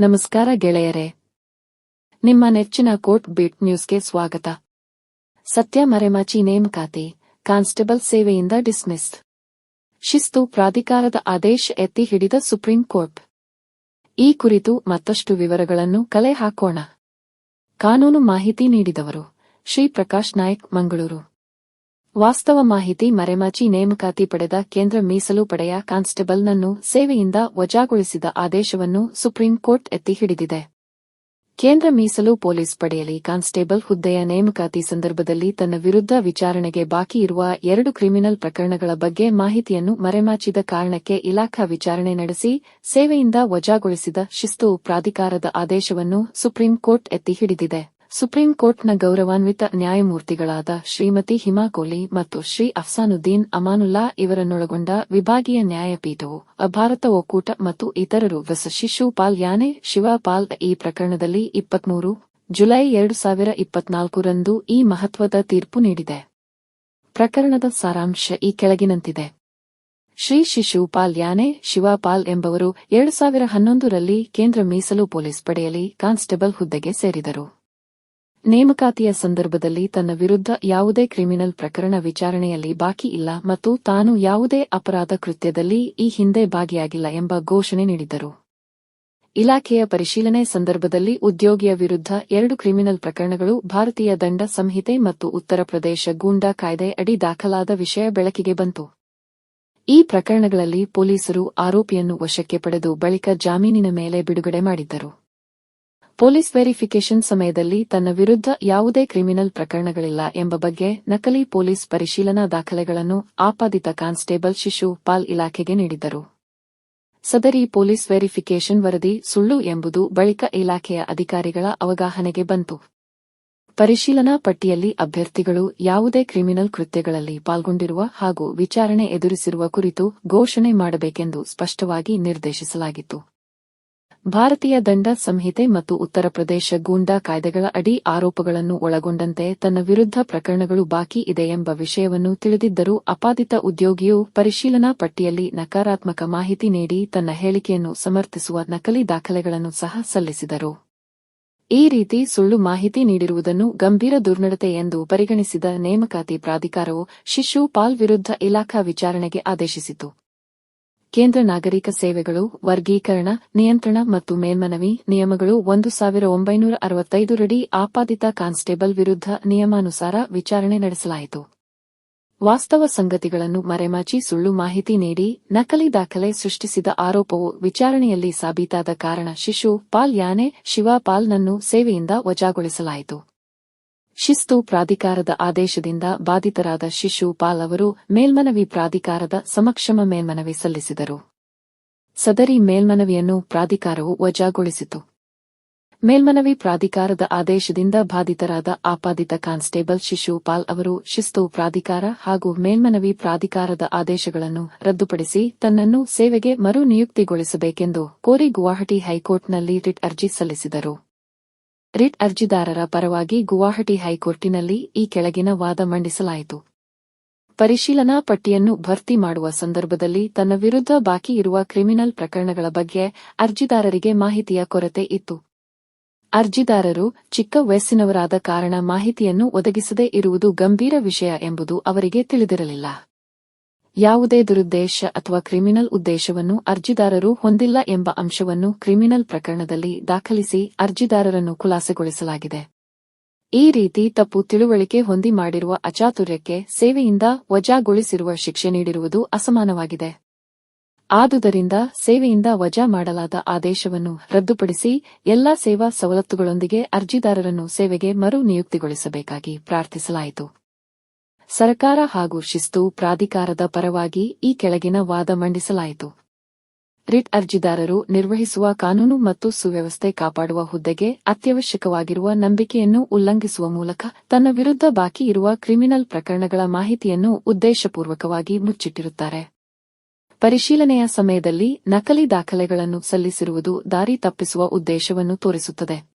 ನಮಸ್ಕಾರ ಗೆಳೆಯರೇ. ನಿಮ್ಮ ನೆಚ್ಚಿನ ಕೋರ್ಟ್ ಬೀಟ್ ನ್ಯೂಸ್ಗೆ ಸ್ವಾಗತ. ಸತ್ಯ ಮರೆಮಾಚಿ ನೇಮಕಾತಿ ಕಾನ್ಸ್ಟೇಬಲ್ ಸೇವೆಯಿಂದ ಡಿಸ್ಮಿಸ್. ಶಿಸ್ತು ಪ್ರಾಧಿಕಾರದ ಆದೇಶ ಎತ್ತಿ ಹಿಡಿದ ಸುಪ್ರೀಂ ಕೋರ್ಟ್. ಈ ಕುರಿತು ಮತ್ತಷ್ಟು ವಿವರಗಳನ್ನು ಕಲೆ ಹಾಕೋಣ. ಕಾನೂನು ಮಾಹಿತಿ ನೀಡಿದವರು, ಶ್ರೀ ಪ್ರಕಾಶ್ ನಾಯಕ್, ಮಂಗಳೂರು. ವಾಸ್ತವ ಮಾಹಿತಿ ಮರೆಮಾಚಿ ನೇಮಕಾತಿ ಪಡೆದ ಕೇಂದ್ರ ಮೀಸಲು ಪಡೆಯ ಕಾನ್ಸ್ಟೇಬಲ್ನನ್ನು ಸೇವೆಯಿಂದ ವಜಾಗೊಳಿಸಿದ ಆದೇಶವನ್ನು ಸುಪ್ರೀಂ ಕೋರ್ಟ್ ಎತ್ತಿ ಹಿಡಿದಿದೆ. ಕೇಂದ್ರ ಮೀಸಲು ಪೊಲೀಸ್ ಪಡೆಯಲ್ಲಿ ಕಾನ್ಸ್ಟೇಬಲ್ ಹುದ್ದೆಯ ನೇಮಕಾತಿ ಸಂದರ್ಭದಲ್ಲಿ ತನ್ನ ವಿರುದ್ಧ ವಿಚಾರಣೆಗೆ ಬಾಕಿ ಇರುವ ಎರಡು ಕ್ರಿಮಿನಲ್ ಪ್ರಕರಣಗಳ ಬಗ್ಗೆ ಮಾಹಿತಿಯನ್ನು ಮರೆಮಾಚಿದ ಕಾರಣಕ್ಕೆ ಇಲಾಖಾ ವಿಚಾರಣೆ ನಡೆಸಿ ಸೇವೆಯಿಂದ ವಜಾಗೊಳಿಸಿದ ಶಿಸ್ತು ಪ್ರಾಧಿಕಾರದ ಆದೇಶವನ್ನು ಸುಪ್ರೀಂ ಕೋರ್ಟ್ ಎತ್ತಿ ಹಿಡಿದಿದೆ. ಸುಪ್ರೀಂ ಕೋರ್ಟ್ನ ಗೌರವಾನ್ವಿತ ನ್ಯಾಯಮೂರ್ತಿಗಳಾದ ಶ್ರೀಮತಿ ಹಿಮಾ ಕೊಹ್ಲಿ ಮತ್ತು ಶ್ರೀ ಅಫ್ಸಾನುದ್ದೀನ್ ಅಮಾನುಲ್ಲಾ ಇವರನ್ನೊಳಗೊಂಡ ವಿಭಾಗೀಯ ನ್ಯಾಯಪೀಠವು ಭಾರತ ಒಕ್ಕೂಟ ಮತ್ತು ಇತರರು ವಸ ಶಿಶುಪಾಲ್ ಯಾನೆ ಶಿವಪಾಲ್ ಈ ಪ್ರಕರಣದಲ್ಲಿ ಇಪ್ಪತ್ಮೂರು ಜುಲೈ ಎರಡು ಸಾವಿರ ಇಪ್ಪತ್ನಾಲ್ಕರಂದು ಈ ಮಹತ್ವದ ತೀರ್ಪು ನೀಡಿದೆ. ಪ್ರಕರಣದ ಸಾರಾಂಶ ಈ ಕೆಳಗಿನಂತಿದೆ. ಶ್ರೀ ಶಿಶುಪಾಲ್ ಯಾನೆ ಶಿವಪಾಲ್ ಎಂಬವರು ಎರಡು ಸಾವಿರ ಹನ್ನೊಂದರಲ್ಲಿ ಕೇಂದ್ರ ಮೀಸಲು ಪೊಲೀಸ್ ಪಡೆಯಲ್ಲಿ ಕಾನ್ಸ್ಟೇಬಲ್ ಹುದ್ದೆಗೆ ಸೇರಿದರು. ನೇಮಕಾತಿಯ ಸಂದರ್ಭದಲ್ಲಿ ತನ್ನ ವಿರುದ್ಧ ಯಾವುದೇ ಕ್ರಿಮಿನಲ್ ಪ್ರಕರಣ ವಿಚಾರಣೆಯಲ್ಲಿ ಬಾಕಿ ಇಲ್ಲ ಮತ್ತು ತಾನು ಯಾವುದೇ ಅಪರಾಧ ಕೃತ್ಯದಲ್ಲಿ ಈ ಹಿಂದೆ ಭಾಗಿಯಾಗಿಲ್ಲ ಎಂಬ ಘೋಷಣೆ ನೀಡಿದರು ಇಲಾಖೆಯ ಪರಿಶೀಲನೆ ಸಂದರ್ಭದಲ್ಲಿ ಉದ್ಯೋಗಿಯ ವಿರುದ್ಧ ಎರಡು ಕ್ರಿಮಿನಲ್ ಪ್ರಕರಣಗಳು ಭಾರತೀಯ ದಂಡ ಸಂಹಿತೆ ಮತ್ತು ಉತ್ತರ ಪ್ರದೇಶ ಗೂಂಡಾ ಕಾಯ್ದೆ ಅಡಿ ದಾಖಲಾದ ವಿಷಯ ಬೆಳಕಿಗೆ ಬಂತು. ಈ ಪ್ರಕರಣಗಳಲ್ಲಿ ಪೊಲೀಸರು ಆರೋಪಿಯನ್ನು ವಶಕ್ಕೆ ಪಡೆದು ಬಳಿಕ ಜಾಮೀನಿನ ಮೇಲೆ ಬಿಡುಗಡೆ ಮಾಡಿದ್ದರು. ಪೊಲೀಸ್ ವೆರಿಫಿಕೇಷನ್ ಸಮಯದಲ್ಲಿ ತನ್ನ ವಿರುದ್ಧ ಯಾವುದೇ ಕ್ರಿಮಿನಲ್ ಪ್ರಕರಣಗಳಿಲ್ಲ ಎಂಬ ಬಗ್ಗೆ ನಕಲಿ ಪೊಲೀಸ್ ಪರಿಶೀಲನಾ ದಾಖಲೆಗಳನ್ನು ಆಪಾದಿತ ಕಾನ್ಸ್ಟೇಬಲ್ ಶಿಶು ಪಾಲ್ ಇಲಾಖೆಗೆ ನೀಡಿದ್ದರು. ಸದರಿ ಪೊಲೀಸ್ ವೆರಿಫಿಕೇಷನ್ ವರದಿ ಸುಳ್ಳು ಎಂಬುದು ಬಳಿಕ ಇಲಾಖೆಯ ಅಧಿಕಾರಿಗಳ ಅವಗಾಹನೆಗೆ ಬಂತು. ಪರಿಶೀಲನಾ ಪಟ್ಟಿಯಲ್ಲಿ ಅಭ್ಯರ್ಥಿಗಳು ಯಾವುದೇ ಕ್ರಿಮಿನಲ್ ಕೃತ್ಯಗಳಲ್ಲಿ ಪಾಲ್ಗೊಂಡಿರುವ ಹಾಗೂ ವಿಚಾರಣೆ ಎದುರಿಸಿರುವ ಕುರಿತು ಘೋಷಣೆ ಮಾಡಬೇಕೆಂದು ಸ್ಪಷ್ಟವಾಗಿ ನಿರ್ದೇಶಿಸಲಾಗಿತ್ತು. ಭಾರತೀಯ ದಂಡ ಸಂಹಿತೆ ಮತ್ತು ಉತ್ತರ ಪ್ರದೇಶ ಗೂಂಡಾ ಕಾಯ್ದೆಗಳ ಅಡಿ ಆರೋಪಗಳನ್ನು ಒಳಗೊಂಡಂತೆ ತನ್ನ ವಿರುದ್ಧ ಪ್ರಕರಣಗಳು ಬಾಕಿ ಇದೆ ಎಂಬ ವಿಷಯವನ್ನು ತಿಳಿದಿದ್ದರೂ ಅಪಾದಿತ ಉದ್ಯೋಗಿಯು ಪರಿಶೀಲನಾ ಪಟ್ಟಿಯಲ್ಲಿ ನಕಾರಾತ್ಮಕ ಮಾಹಿತಿ ನೀಡಿ ತನ್ನ ಹೇಳಿಕೆಯನ್ನು ಸಮರ್ಥಿಸುವ ನಕಲಿ ದಾಖಲೆಗಳನ್ನು ಸಹ ಸಲ್ಲಿಸಿದರು. ಈ ರೀತಿ ಸುಳ್ಳು ಮಾಹಿತಿ ನೀಡಿರುವುದನ್ನು ಗಂಭೀರ ದುರ್ನಡತೆ ಎಂದು ಪರಿಗಣಿಸಿದ ನೇಮಕಾತಿ ಪ್ರಾಧಿಕಾರವು ಶಿಶು ಪಾಲ್ ವಿರುದ್ಧ ಇಲಾಖಾ ವಿಚಾರಣೆಗೆ ಆದೇಶಿಸಿತು. ಕೇಂದ್ರ ನಾಗರಿಕ ಸೇವೆಗಳು, ವರ್ಗೀಕರಣ, ನಿಯಂತ್ರಣ ಮತ್ತು ಮೇಲ್ಮನವಿ ನಿಯಮಗಳು ಒಂದು ಸಾವಿರ ಒಂಬೈನೂರ ಅರವತ್ತೈದರಡಿ ಆಪಾದಿತ ಕಾನ್ಸ್ಟೇಬಲ್ ವಿರುದ್ಧ ನಿಯಮಾನುಸಾರ ವಿಚಾರಣೆ ನಡೆಸಲಾಯಿತು. ವಾಸ್ತವ ಸಂಗತಿಗಳನ್ನು ಮರೆಮಾಚಿ ಸುಳ್ಳು ಮಾಹಿತಿ ನೀಡಿ ನಕಲಿ ದಾಖಲೆ ಸೃಷ್ಟಿಸಿದ ಆರೋಪವು ವಿಚಾರಣೆಯಲ್ಲಿ ಸಾಬೀತಾದ ಕಾರಣ ಶಿಶು ಪಾಲ್ ಯಾನೆ ಶಿವಪಾಲ್ನನ್ನು ಸೇವೆಯಿಂದ ವಜಾಗೊಳಿಸಲಾಯಿತು. ಶಿಸ್ತು ಪ್ರಾಧಿಕಾರದ ಆದೇಶದಿಂದ ಬಾಧಿತರಾದ ಶಿಶುಪಾಲ್ ಅವರು ಮೇಲ್ಮನವಿ ಪ್ರಾಧಿಕಾರದ ಸಮಕ್ಷಮ ಮೇಲ್ಮನವಿ ಸಲ್ಲಿಸಿದರು. ಸದರಿ ಮೇಲ್ಮನವಿಯನ್ನು ಪ್ರಾಧಿಕಾರವು ವಜಾಗೊಳಿಸಿತು. ಮೇಲ್ಮನವಿ ಪ್ರಾಧಿಕಾರದ ಆದೇಶದಿಂದ ಬಾಧಿತರಾದ ಆಪಾದಿತ ಕಾನ್ಸ್ಟೇಬಲ್ ಶಿಶುಪಾಲ್ ಅವರು ಶಿಸ್ತು ಪ್ರಾಧಿಕಾರ ಹಾಗೂ ಮೇಲ್ಮನವಿ ಪ್ರಾಧಿಕಾರದ ಆದೇಶಗಳನ್ನು ರದ್ದುಪಡಿಸಿ ತನ್ನನ್ನು ಸೇವೆಗೆ ಮರು ನಿಯುಕ್ತಿಗೊಳಿಸಬೇಕೆಂದು ಕೋರಿ ಗುವಾಹಟಿ ಹೈಕೋರ್ಟ್ನಲ್ಲಿ ರಿಟ್ ಅರ್ಜಿ ಸಲ್ಲಿಸಿದರು. ರಿಟ್ ಅರ್ಜಿದಾರರ ಪರವಾಗಿ ಗುವಾಹಟಿ ಹೈಕೋರ್ಟಿನಲ್ಲಿ ಈ ಕೆಳಗಿನ ವಾದ ಮಂಡಿಸಲಾಯಿತು. ಪರಿಶೀಲನಾ ಪಟ್ಟಿಯನ್ನು ಭರ್ತಿ ಮಾಡುವ ಸಂದರ್ಭದಲ್ಲಿ ತನ್ನ ವಿರುದ್ಧ ಬಾಕಿ ಇರುವ ಕ್ರಿಮಿನಲ್ ಪ್ರಕರಣಗಳ ಬಗ್ಗೆ ಅರ್ಜಿದಾರರಿಗೆ ಮಾಹಿತಿಯ ಕೊರತೆ ಇತ್ತು. ಅರ್ಜಿದಾರರು ಚಿಕ್ಕ ವಯಸ್ಸಿನವರಾದ ಕಾರಣ ಮಾಹಿತಿಯನ್ನು ಒದಗಿಸದೇ ಇರುವುದು ಗಂಭೀರ ವಿಷಯ ಎಂಬುದು ಅವರಿಗೆ ತಿಳಿದಿರಲಿಲ್ಲ. ಯಾವುದೇ ದುರುದ್ದೇಶ ಅಥವಾ ಕ್ರಿಮಿನಲ್ ಉದ್ದೇಶವನ್ನು ಅರ್ಜಿದಾರರು ಹೊಂದಿಲ್ಲ ಎಂಬ ಅಂಶವನ್ನು ಕ್ರಿಮಿನಲ್ ಪ್ರಕರಣದಲ್ಲಿ ದಾಖಲಿಸಿ ಅರ್ಜಿದಾರರನ್ನು ಖುಲಾಸೆಗೊಳಿಸಲಾಗಿದೆ. ಈ ರೀತಿ ತಪ್ಪು ತಿಳುವಳಿಕೆ ಹೊಂದಿ ಮಾಡಿರುವ ಅಚಾತುರ್ಯಕ್ಕೆ ಸೇವೆಯಿಂದ ವಜಾಗೊಳಿಸಿರುವ ಶಿಕ್ಷೆ ನೀಡಿರುವುದು ಅಸಮಾನವಾಗಿದೆ. ಆದುದರಿಂದ ಸೇವೆಯಿಂದ ವಜಾ ಮಾಡಲಾದ ಆದೇಶವನ್ನು ರದ್ದುಪಡಿಸಿ ಎಲ್ಲಾ ಸೇವಾ ಸವಲತ್ತುಗಳೊಂದಿಗೆ ಅರ್ಜಿದಾರರನ್ನು ಸೇವೆಗೆ ಮರು ನಿಯುಕ್ತಿಗೊಳಿಸಬೇಕಾಗಿ ಪ್ರಾರ್ಥಿಸಲಾಯಿತು. ಸರ್ಕಾರ ಹಾಗೂ ಶಿಸ್ತು ಪ್ರಾಧಿಕಾರದ ಪರವಾಗಿ ಈ ಕೆಳಗಿನ ವಾದ ಮಂಡಿಸಲಾಯಿತು. ರಿಟ್ ಅರ್ಜಿದಾರರು ನಿರ್ವಹಿಸುವ ಕಾನೂನು ಮತ್ತು ಸುವ್ಯವಸ್ಥೆ ಕಾಪಾಡುವ ಹುದ್ದೆಗೆ ಅತ್ಯವಶ್ಯಕವಾಗಿರುವ ನಂಬಿಕೆಯನ್ನು ಉಲ್ಲಂಘಿಸುವ ಮೂಲಕ ತನ್ನ ವಿರುದ್ಧ ಬಾಕಿ ಇರುವ ಕ್ರಿಮಿನಲ್ ಪ್ರಕರಣಗಳ ಮಾಹಿತಿಯನ್ನು ಉದ್ದೇಶಪೂರ್ವಕವಾಗಿ ಮುಚ್ಚಿಟ್ಟಿರುತ್ತಾರೆ. ಪರಿಶೀಲನೆಯ ಸಮಯದಲ್ಲಿ ನಕಲಿ ದಾಖಲೆಗಳನ್ನು ಸಲ್ಲಿಸಿರುವುದು ದಾರಿ ತಪ್ಪಿಸುವ ಉದ್ದೇಶವನ್ನು ತೋರಿಸುತ್ತದೆ.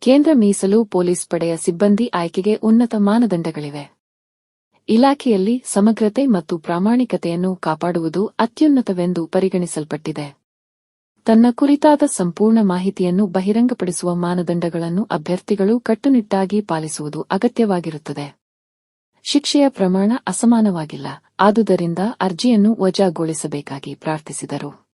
ಕೇಂದ್ರ ಮೀಸಲು ಪೊಲೀಸ್ ಪಡೆಯ ಸಿಬ್ಬಂದಿ ಆಯ್ಕೆಗೆ ಉನ್ನತ ಮಾನದಂಡಗಳಿವೆ. ಇಲಾಖೆಯಲ್ಲಿ ಸಮಗ್ರತೆ ಮತ್ತು ಪ್ರಾಮಾಣಿಕತೆಯನ್ನು ಕಾಪಾಡುವುದು ಅತ್ಯುನ್ನತವೆಂದು ಪರಿಗಣಿಸಲ್ಪಟ್ಟಿದೆ. ತನ್ನ ಕುರಿತಾದ ಸಂಪೂರ್ಣ ಮಾಹಿತಿಯನ್ನು ಬಹಿರಂಗಪಡಿಸುವ ಮಾನದಂಡಗಳನ್ನು ಅಭ್ಯರ್ಥಿಗಳು ಕಟ್ಟುನಿಟ್ಟಾಗಿ ಪಾಲಿಸುವುದು ಅಗತ್ಯವಾಗಿರುತ್ತದೆ. ಶಿಕ್ಷೆಯ ಪ್ರಮಾಣ ಅಸಮಾನವಾಗಿಲ್ಲ, ಆದುದರಿಂದ ಅರ್ಜಿಯನ್ನು ವಜಾಗೊಳಿಸಬೇಕಾಗಿ ಪ್ರಾರ್ಥಿಸಿದರು.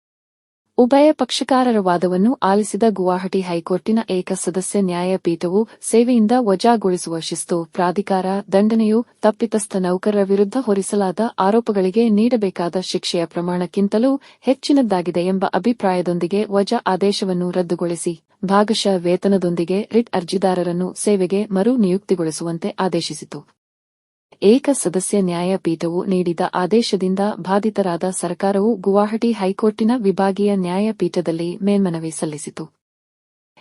ಉಭಯ ಪಕ್ಷಕಾರರ ವಾದವನ್ನು ಆಲಿಸಿದ ಗುವಾಹಟಿ ಹೈಕೋರ್ಟಿನ ಏಕ ಸದಸ್ಯ ನ್ಯಾಯಪೀಠವು ಸೇವೆಯಿಂದ ವಜಾಗೊಳಿಸುವ ಶಿಸ್ತು, ಪ್ರಾಧಿಕಾರ, ದಂಡನೆಯು ತಪ್ಪಿತಸ್ಥ ನೌಕರರ ವಿರುದ್ಧ ಹೊರಿಸಲಾದ ಆರೋಪಗಳಿಗೆ ನೀಡಬೇಕಾದ ಶಿಕ್ಷೆಯ ಪ್ರಮಾಣಕ್ಕಿಂತಲೂ ಹೆಚ್ಚಿನದ್ದಾಗಿದೆ ಎಂಬ ಅಭಿಪ್ರಾಯದೊಂದಿಗೆ ವಜಾ ಆದೇಶವನ್ನು ರದ್ದುಗೊಳಿಸಿ. ಭಾಗಶಃ ವೇತನದೊಂದಿಗೆ ರಿಟ್ ಅರ್ಜಿದಾರರನ್ನು ಸೇವೆಗೆ ಮರು ನಿಯುಕ್ತಿಗೊಳಿಸುವಂತೆ ಆದೇಶಿಸಿತು. ಏಕ ಸದಸ್ಯ ನ್ಯಾಯಪೀಠವು ನೀಡಿದ ಆದೇಶದಿಂದ ಬಾಧಿತರಾದ ಸರ್ಕಾರವು ಗುವಾಹಟಿ ಹೈಕೋರ್ಟಿನ ವಿಭಾಗೀಯ ನ್ಯಾಯಪೀಠದಲ್ಲಿ ಮೇಲ್ಮನವಿ ಸಲ್ಲಿಸಿತು.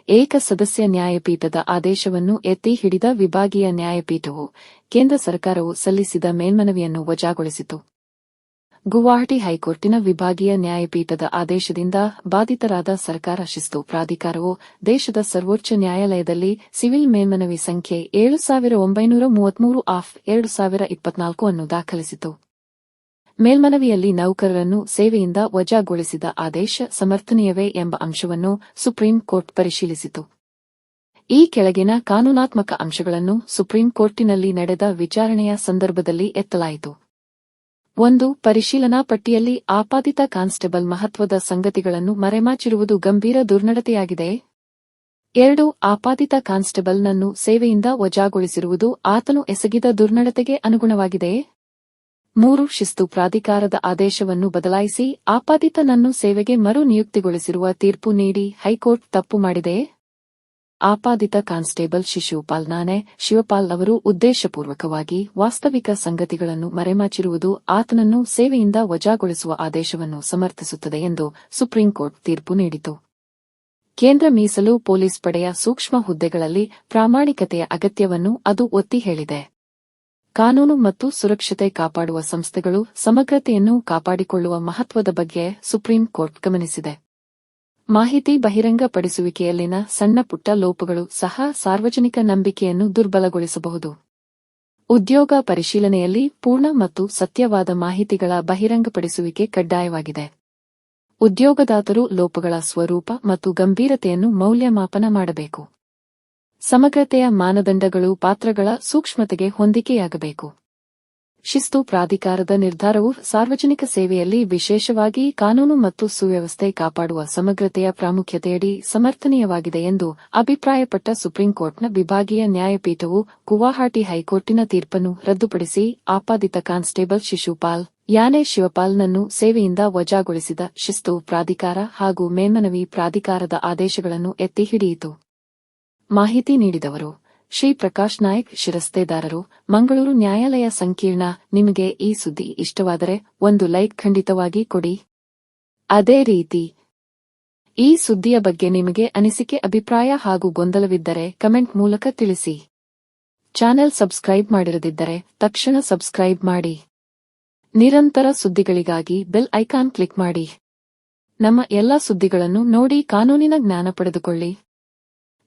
ಏಕ ಸದಸ್ಯ ನ್ಯಾಯಪೀಠದ ಆದೇಶವನ್ನು ಎತ್ತಿ ಹಿಡಿದ ವಿಭಾಗೀಯ ನ್ಯಾಯಪೀಠವು ಕೇಂದ್ರ ಸರ್ಕಾರವು ಸಲ್ಲಿಸಿದ ಮೇಲ್ಮನವಿಯನ್ನು ವಜಾಗೊಳಿಸಿತು. ಗುವಾಹಟಿ ಹೈಕೋರ್ಟಿನ ವಿಭಾಗೀಯ ನ್ಯಾಯಪೀಠದ ಆದೇಶದಿಂದ ಬಾಧಿತರಾದ ಸರ್ಕಾರ ಶಿಸ್ತು ಪ್ರಾಧಿಕಾರವು ದೇಶದ ಸರ್ವೋಚ್ಚ ನ್ಯಾಯಾಲಯದಲ್ಲಿ ಸಿವಿಲ್ ಮೇಲ್ಮನವಿ ಸಂಖ್ಯೆ ಏಳು ಸಾವಿರ ಒಂಬೈನೂರ ಮೂವತ್ಮೂರು ಆಫ್ ಎರಡು ಸಾವಿರ ಇಪ್ಪತ್ನಾಲ್ಕು ಅನ್ನು ದಾಖಲಿಸಿತು. ಮೇಲ್ಮನವಿಯಲ್ಲಿ ನೌಕರರನ್ನು ಸೇವೆಯಿಂದ ವಜಾಗೊಳಿಸಿದ ಆದೇಶ ಸಮರ್ಥನೀಯವೇ ಎಂಬ ಅಂಶವನ್ನು ಸುಪ್ರೀಂ ಕೋರ್ಟ್ ಪರಿಶೀಲಿಸಿತು. ಈ ಕೆಳಗಿನ ಕಾನೂನಾತ್ಮಕ ಅಂಶಗಳನ್ನು ಸುಪ್ರೀಂ ಕೋರ್ಟಿನಲ್ಲಿ ನಡೆದ ವಿಚಾರಣೆಯ ಸಂದರ್ಭದಲ್ಲಿ ಎತ್ತಲಾಯಿತು. ಒಂದು, ಪರಿಶೀಲನಾ ಪಟ್ಟಿಯಲ್ಲಿ ಆಪಾದಿತ ಕಾನ್ಸ್ಟೇಬಲ್ ಮಹತ್ವದ ಸಂಗತಿಗಳನ್ನು ಮರೆಮಾಚಿರುವುದು ಗಂಭೀರ ದುರ್ನಡತೆಯಾಗಿದೆ. ಎರಡು, ಆಪಾದಿತ ಕಾನ್ಸ್ಟೇಬಲ್ನನ್ನು ಸೇವೆಯಿಂದ ವಜಾಗೊಳಿಸಿರುವುದು ಆತನು ಎಸಗಿದ ದುರ್ನಡತೆಗೆ ಅನುಗುಣವಾಗಿದೆ. ಮೂರು, ಶಿಸ್ತು ಪ್ರಾಧಿಕಾರದ ಆದೇಶವನ್ನು ಬದಲಾಯಿಸಿ ಆಪಾದಿತನನ್ನು ಸೇವೆಗೆ ಮರು ನಿಯುಕ್ತಿಗೊಳಿಸಿರುವ ತೀರ್ಪು ನೀಡಿ ಹೈಕೋರ್ಟ್ ತಪ್ಪು ಮಾಡಿದೆ. ಆಪಾದಿತ ಕಾನ್ಸ್ಟೇಬಲ್ ಶಿಶುಪಾಲ್ ನಾನೆ ಶಿವಪಾಲ್ ಅವರು ಉದ್ದೇಶಪೂರ್ವಕವಾಗಿ ವಾಸ್ತವಿಕ ಸಂಗತಿಗಳನ್ನು ಮರೆಮಾಚಿರುವುದು ಆತನನ್ನು ಸೇವೆಯಿಂದ ವಜಾಗೊಳಿಸುವ ಆದೇಶವನ್ನು ಸಮರ್ಥಿಸುತ್ತದೆ ಎಂದು ಸುಪ್ರೀಂಕೋರ್ಟ್ ತೀರ್ಪು ನೀಡಿತು. ಕೇಂದ್ರ ಮೀಸಲು ಪೊಲೀಸ್ ಪಡೆಯ ಸೂಕ್ಷ್ಮ ಹುದ್ದೆಗಳಲ್ಲಿ ಪ್ರಾಮಾಣಿಕತೆಯ ಅಗತ್ಯವನ್ನು ಅದು ಒತ್ತಿ ಹೇಳಿದೆ. ಕಾನೂನು ಮತ್ತು ಸುರಕ್ಷತೆ ಕಾಪಾಡುವ ಸಂಸ್ಥೆಗಳು ಸಮಗ್ರತೆಯನ್ನು ಕಾಪಾಡಿಕೊಳ್ಳುವ ಮಹತ್ವದ ಬಗ್ಗೆ ಸುಪ್ರೀಂ ಕೋರ್ಟ್ ಗಮನಿಸಿದೆ. ಮಾಹಿತಿ ಬಹಿರಂಗಪಡಿಸುವಿಕೆಯಲ್ಲಿನ ಸಣ್ಣ ಪುಟ್ಟ ಲೋಪಗಳು ಸಹ ಸಾರ್ವಜನಿಕ ನಂಬಿಕೆಯನ್ನು ದುರ್ಬಲಗೊಳಿಸಬಹುದು. ಉದ್ಯೋಗ ಪರಿಶೀಲನೆಯಲ್ಲಿ ಪೂರ್ಣ ಮತ್ತು ಸತ್ಯವಾದ ಮಾಹಿತಿಗಳ ಬಹಿರಂಗಪಡಿಸುವಿಕೆ ಕಡ್ಡಾಯವಾಗಿದೆ. ಉದ್ಯೋಗದಾತರು ಲೋಪಗಳ ಸ್ವರೂಪ ಮತ್ತು ಗಂಭೀರತೆಯನ್ನು ಮೌಲ್ಯಮಾಪನ ಮಾಡಬೇಕು. ಸಮಗ್ರತೆಯ ಮಾನದಂಡಗಳು ಪಾತ್ರಗಳ ಸೂಕ್ಷ್ಮತೆಗೆ ಹೊಂದಿಕೆಯಾಗಬೇಕು. ಶಿಸ್ತು ಪ್ರಾಧಿಕಾರದ ನಿರ್ಧಾರವು ಸಾರ್ವಜನಿಕ ಸೇವೆಯಲ್ಲಿ ವಿಶೇಷವಾಗಿ ಕಾನೂನು ಮತ್ತು ಸುವ್ಯವಸ್ಥೆ ಕಾಪಾಡುವ ಸಮಗ್ರತೆಯ ಪ್ರಾಮುಖ್ಯತೆಯಡಿ ಸಮರ್ಥನೀಯವಾಗಿದೆ ಎಂದು ಅಭಿಪ್ರಾಯಪಟ್ಟ ಸುಪ್ರೀಂಕೋರ್ಟ್ನ ವಿಭಾಗೀಯ ನ್ಯಾಯಪೀಠವು ಗುವಾಹಟಿ ಹೈಕೋರ್ಟಿನ ತೀರ್ಪನ್ನು ರದ್ದುಪಡಿಸಿ ಆಪಾದಿತ ಕಾನ್ಸ್ಟೇಬಲ್ ಶಿಶುಪಾಲ್ ಯಾನೆ ಶಿವಪಾಲ್ನನ್ನು ಸೇವೆಯಿಂದ ವಜಾಗೊಳಿಸಿದ ಶಿಸ್ತು ಪ್ರಾಧಿಕಾರ ಹಾಗೂ ಮೇಲ್ಮನವಿ ಪ್ರಾಧಿಕಾರದ ಆದೇಶಗಳನ್ನು ಎತ್ತಿ ಹಿಡಿಯಿತು. ಮಾಹಿತಿ ನೀಡಿದವರು. ಶ್ರೀ ಪ್ರಕಾಶ್ ನಾಯಕ್ ಶಿರಸ್ತೆದಾರರು, ಮಂಗಳೂರು ನ್ಯಾಯಾಲಯ ಸಂಕೀರ್ಣ. ನಿಮಗೆ ಈ ಸುದ್ದಿ ಇಷ್ಟವಾದರೆ ಒಂದು ಲೈಕ್ ಖಂಡಿತವಾಗಿ ಕೊಡಿ. ಅದೇ ರೀತಿ, ಈ ಸುದ್ದಿಯ ಬಗ್ಗೆ ನಿಮಗೆ ಅನಿಸಿಕೆ, ಅಭಿಪ್ರಾಯ ಹಾಗೂ ಗೊಂದಲವಿದ್ದರೆ ಕಮೆಂಟ್ ಮೂಲಕ ತಿಳಿಸಿ. ಚಾನೆಲ್ ಸಬ್ಸ್ಕ್ರೈಬ್ ಮಾಡಿರದಿದ್ದರೆ ತಕ್ಷಣ ಸಬ್ಸ್ಕ್ರೈಬ್ ಮಾಡಿ. ನಿರಂತರ ಸುದ್ದಿಗಳಿಗಾಗಿ ಬೆಲ್ ಐಕಾನ್ ಕ್ಲಿಕ್ ಮಾಡಿ. ನಮ್ಮ ಎಲ್ಲಾ ಸುದ್ದಿಗಳನ್ನು ನೋಡಿ ಕಾನೂನಿನ ಜ್ಞಾನ ಪಡೆದುಕೊಳ್ಳಿ.